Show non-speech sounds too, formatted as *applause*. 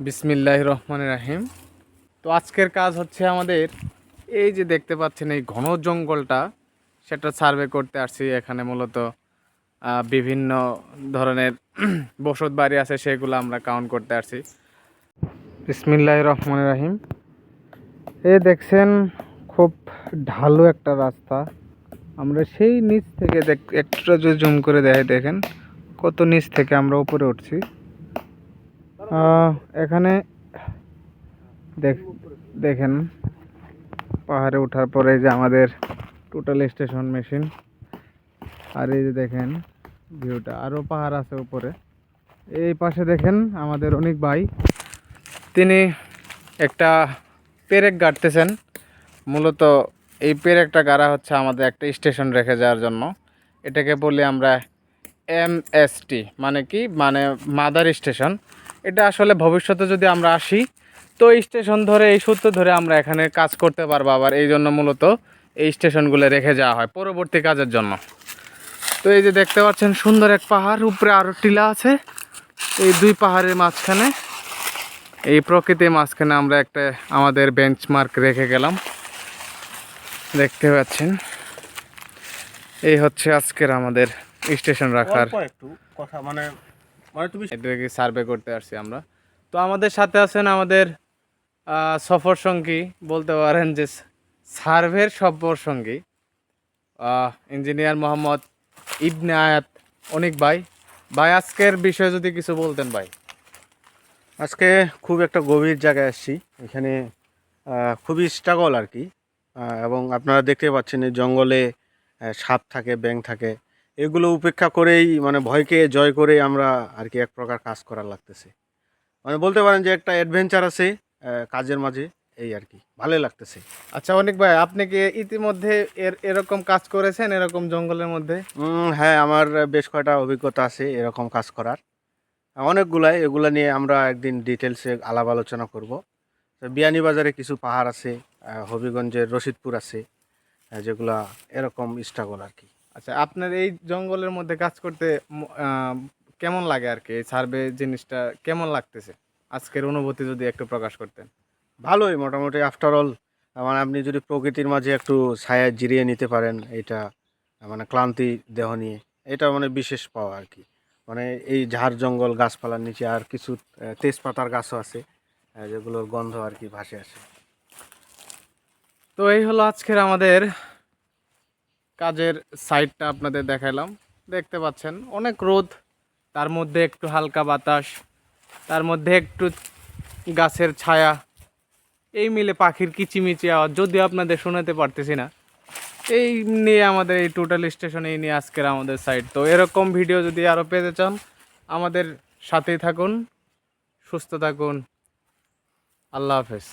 বিসমিল্লাহ রহমান রাহিম। তো আজকের কাজ হচ্ছে আমাদের এই যে দেখতে পাচ্ছেন এই ঘন জঙ্গলটা, সেটা সার্ভে করতে আসছি। এখানে মূলত বিভিন্ন ধরনের *clears throat* বসত বাড়ি আছে, সেগুলো আমরা কাউন্ট করতে আসছি। বিসমিল্লাহ রহমান রাহিম। এ দেখছেন, খুব ঢালু একটা রাস্তা। আমরা সেই নিচ থেকে দেখ, একটু যদি জুম করে দেখাই, দেখেন, কত নিচ থেকে আমরা উপরে উঠছি। এখানে দেখ- দেখেন, পাহাড়ে ওঠার পরে যে আমাদের টোটাল স্টেশন মেশিন আর এই যে দেখেন ভিউটা আরও পাহাড় আছে উপরে। এই পাশে দেখেন আমাদের অনেক ভাই, তিনি একটা পেরেক গাড়তেছেন। মূলত এই পেরেকটা গাড়া হচ্ছে আমাদের একটা স্টেশন রেখে যাওয়ার জন্য। এটাকে বলি আমরা এমএসটি মানে কি? মানে মাদার স্টেশন এটা আসলে ভবিষ্যতে যদি আমরা আসি, তো এই স্টেশন ধরে, এই সূত্র ধরে আমরা এখানে কাজ করতে পারব আবার। এই জন্য মূলত এই স্টেশনগুলো রেখে যাওয়া হয় পরবর্তী কাজের জন্য। তো এই যে দেখতে পাচ্ছেন, সুন্দর এক পাহাড়, উপরে আরও টিলা আছে। এই দুই পাহাড়ের মাঝখানে, এই প্রকৃতির মাঝখানে আমরা একটা আমাদের বেঞ্চমার্ক রেখে গেলাম। দেখতে পাচ্ছেন, এই হচ্ছে আজকের আমাদের স্টেশন রাখার একটু কথা মানে মানে তুমি এটাকে সার্ভে করতে আসছি আমরা। তো আমাদের সাথে আছেন আমাদের সফর সঙ্গী বলতে পারেন যে সার্ভের সফর সঙ্গী ইঞ্জিনিয়ার মোহাম্মদ ইবনে আয়াত অনেক ভাই। ভাই আজকের বিষয়ে যদি কিছু বলতেন ভাই। আজকে খুব একটা গভীর জায়গায় আসছি। এখানে খুবই স্ট্রাগল আর কি। এবং আপনারা দেখতে পাচ্ছেন এই জঙ্গলে সাপ থাকে ব্যাং থাকে। এগুলো উপেক্ষা করেই মানে ভয়কে জয় করেই আমরা আর কি এক প্রকার কাজ করার লাগতেছে। মানে বলতে পারেন যে একটা অ্যাডভেঞ্চার আছে কাজের মাঝে এই আর কি ভালোই লাগতেছে। আচ্ছা অনেক ভাই আপনি কি ইতিমধ্যে এর এরকম কাজ করেছেন এরকম জঙ্গলের মধ্যে? হ্যাঁ আমার বেশ কয়টা অভিজ্ঞতা আছে এরকম কাজ করার। অনেকগুলাই এগুলা নিয়ে আমরা একদিন ডিটেলসে আলাপ আলোচনা করব। বিয়ানীবাজারে কিছু পাহাড় আছে হবিগঞ্জের রশিদপুর আছে যেগুলা এরকম স্ট্রাগল আর কি আচ্ছা আপনার এই জঙ্গলের মধ্যে কাজ করতে কেমন লাগে আর কি এই সার্ভে জিনিসটা কেমন লাগতেছে? আজকের অনুভূতি যদি একটু প্রকাশ করতেন। ভালোই মোটামুটি আফটার অল মানে আপনি যদি প্রকৃতির মাঝে একটু ছায়া জিরিয়ে নিতে পারেন এটা মানে ক্লান্তি দেহ নিয়ে এটা মানে বিশেষ পাওয়া আর কি মানে এই ঝাড় জঙ্গল গাছপালার নিচে আর কিছু তেজপাতার গাছও আছে যেগুলোর গন্ধ আর কি ভাসে আসে। তো এই হলো আজকের আমাদের কাজের সাইডটা আপনাদের দেখাইলাম। দেখতে পাচ্ছেন, অনেক রোদ, তার মধ্যে একটু হালকা বাতাস, তার মধ্যে একটু গাছের ছায়া, এই মিলে পাখির কিচিমিচি আওয়াজ, যদিও আপনাদের শোনাতে পারতেছি না। এই নিয়ে আমাদের এই টোটাল স্টেশন এই নিয়ে আজকের আমাদের সাইড তো এরকম ভিডিও যদি আরও পেতে চান, আমাদের সাথেই থাকুন, সুস্থ থাকুন। আল্লাহ হাফেজ।